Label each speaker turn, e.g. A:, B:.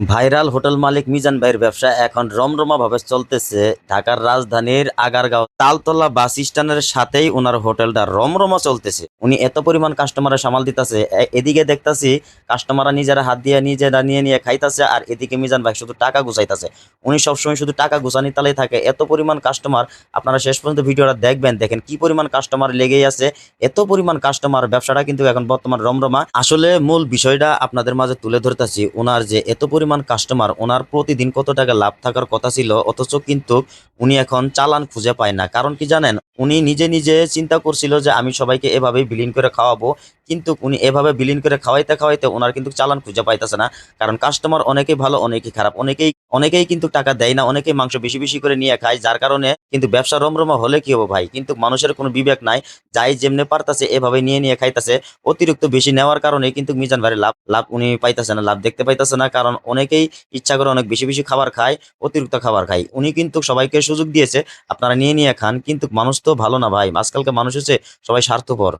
A: Viral hotel মালিক মিজান ভাইয়ের ব্যবসা এখন রমরমা ভাবে চলতেছে ঢাকার রাজধানীর আগারগাঁও তালতলা বাস স্ট্যান্ডের সাথেই ওনার হোটেলটা রমরমা চলতেছে। উনি এত পরিমাণ কাস্টমারের সামাল দিতেছে। এদিকে দেখতাছি কাস্টমাররা নিজেরা হাত দিয়ে নিজেরা নিয়ে নিয়ে খাইতেছে আর এদিকে মিজান ভাই শুধু টাকা গুছাইতাছে। উনি সবসময় শুধু টাকা গুছানি তালেই থাকে। এত পরিমাণ কাস্টমার আপনারা শেষ পর্যন্ত ভিডিওটা দেখবেন, দেখেন কি পরিমাণ কাস্টমার লেগেই আছে। এত পরিমাণ কাস্টমার ব্যবসাটা কিন্তু এখন বর্তমান রমরমা। আসলে মূল বিষয়টা আপনাদের মাঝে তুলে ধরতেছি ওনার যে এত পরিমাণ কাস্টমার ওনার প্রতিদিন কত টাকা লাভ থাকার কথা ছিল, অথচ কিন্তু উনি এখন চালান খুঁজে পায় না। কারণ কি জানেন, উনি নিজে নিজে চিন্তা করছিল যে আমি সবাইকে এভাবে বিলীন করে খাওয়াবো, কিন্তু উনি এভাবে বিলীন করে খাওয়াইতে খাওয়াইতে ওনার কিন্তু চালান খুঁজে পাইতেছে না। কারণ কাস্টমার অনেকেই ভালো, অনেকেই খারাপ, অনেকেই অনেকেই কিন্তু টাকা দেয় না, অনেকেই মাংস বেশি বেশি করে নিয়ে খায়, যার কারণে কিন্তু ব্যবসা রমরমা হলে কি হব ভাই? কিন্তু মানুষের কোনো বিবেক নাই, যাই যেমনি পারতাছে এভাবে নিয়ে নিয়ে খাইতাছে। অতিরিক্ত বেশি নেওয়ার কারণে কিন্তু মিজান ভাইয়ের লাভ লাভ উনি পাইতেছে না, লাভ দেখতে পাইতেছে না। কারণ অনেকেই ইচ্ছা করে অনেক বেশি বেশি খাবার খায়, অতিরিক্ত খাবার খায়। উনি কিন্তু সবাইকে সুযোগ দিয়েছে, আপনারা নিয়ে নিয়ে খান। কিন্তু মানুষ তো ভালো না ভাই। আজকালকার মানুষ হচ্ছে সবাই স্বার্থপর।